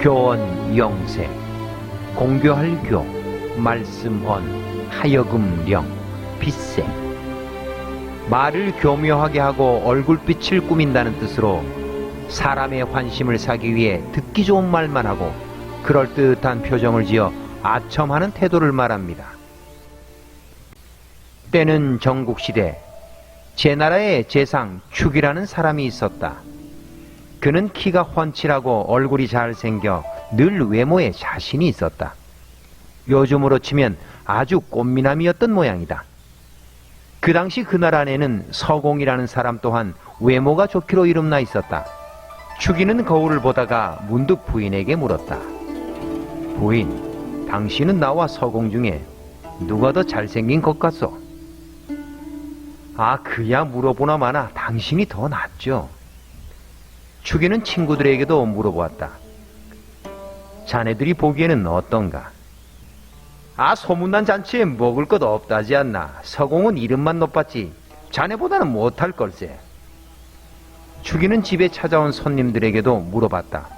교원 영세 공교할 교 말씀언 하여금령 빗세 말을 교묘하게 하고 얼굴빛을 꾸민다는 뜻으로 사람의 환심을 사기 위해 듣기 좋은 말만 하고 그럴듯한 표정을 지어 아첨하는 태도를 말합니다. 때는 전국시대 제 나라의 재상 축이라는 사람이 있었다. 그는 키가 훤칠하고 얼굴이 잘생겨 늘 외모에 자신이 있었다. 요즘으로 치면 아주 꽃미남이었던 모양이다. 그 당시 그 나라에는 서공이라는 사람 또한 외모가 좋기로 이름나 있었다. 축이는 거울을 보다가 문득 부인에게 물었다. 부인, 당신은 나와 서공 중에 누가 더 잘생긴 것 같소? 아, 그야 물어보나 마나 당신이 더 낫죠. 축이는 친구들에게도 물어보았다. 자네들이 보기에는 어떤가? 아, 소문난 잔치에 먹을 것 없다지 않나. 서공은 이름만 높았지. 자네보다는 못할 걸세. 축이는 집에 찾아온 손님들에게도 물어봤다.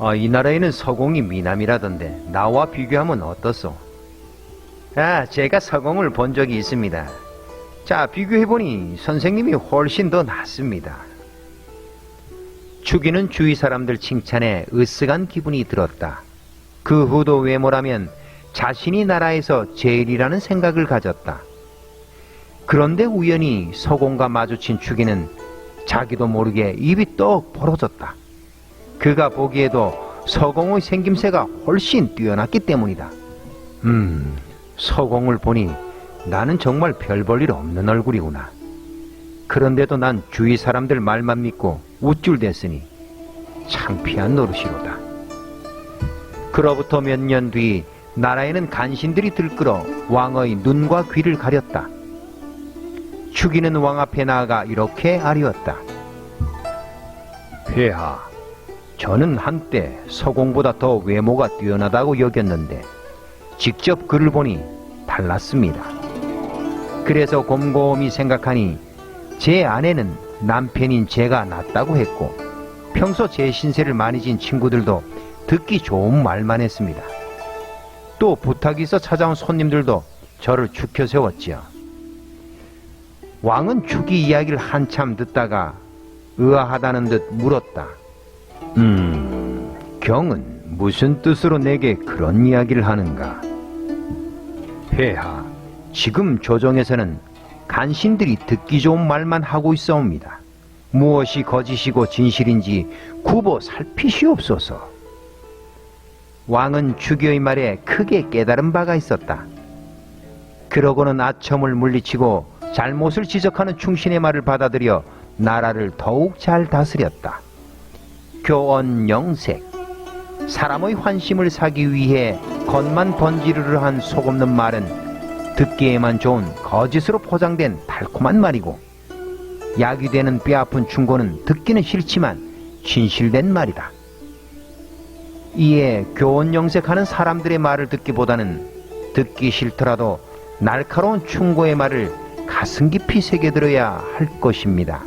아, 이 나라에는 서공이 미남이라던데 나와 비교하면 어떻소? 아, 제가 서공을 본 적이 있습니다. 자, 비교해보니 선생님이 훨씬 더 낫습니다. 축이는 주위 사람들 칭찬에 으쓱한 기분이 들었다. 그 후도 외모라면 자신이 나라에서 제일이라는 생각을 가졌다. 그런데 우연히 서공과 마주친 축이는 자기도 모르게 입이 떡 벌어졌다. 그가 보기에도 서공의 생김새가 훨씬 뛰어났기 때문이다. 음, 서공을 보니 나는 정말 별 볼 일 없는 얼굴이구나. 그런데도 난 주위 사람들 말만 믿고 우쭐댔으니 창피한 노릇이로다. 그로부터 몇 년 뒤 나라에는 간신들이 들끓어 왕의 눈과 귀를 가렸다. 축이는 왕 앞에 나아가 이렇게 아뢰었다. 폐하, 저는 한때 서공보다 더 외모가 뛰어나다고 여겼는데 직접 그를 보니 달랐습니다. 그래서 곰곰이 생각하니 제 아내는 남편인 제가 낫다고 했고 평소 제 신세를 많이 진 친구들도 듣기 좋은 말만 했습니다. 또 부탁이 있어 찾아온 손님들도 저를 죽혀 세웠지요. 왕은 축이 이야기를 한참 듣다가 의아하다는 듯 물었다. 음, 경은 무슨 뜻으로 내게 그런 이야기를 하는가? 폐하, 지금 조정에서는 간신들이 듣기 좋은 말만 하고 있어옵니다. 무엇이 거짓이고 진실인지 굽어 살피시옵소서. 왕은 주교의 말에 크게 깨달은 바가 있었다. 그러고는 아첨을 물리치고 잘못을 지적하는 충신의 말을 받아들여 나라를 더욱 잘 다스렸다. 교원 영색 사람의 환심을 사기 위해 겉만 번지르르 한 속없는 말은 듣기에만 좋은 거짓으로 포장된 달콤한 말이고 약이 되는 뼈아픈 충고는 듣기는 싫지만 진실된 말이다. 이에 교원 영색하는 사람들의 말을 듣기보다는 듣기 싫더라도 날카로운 충고의 말을 가슴 깊이 새겨들어야 할 것입니다.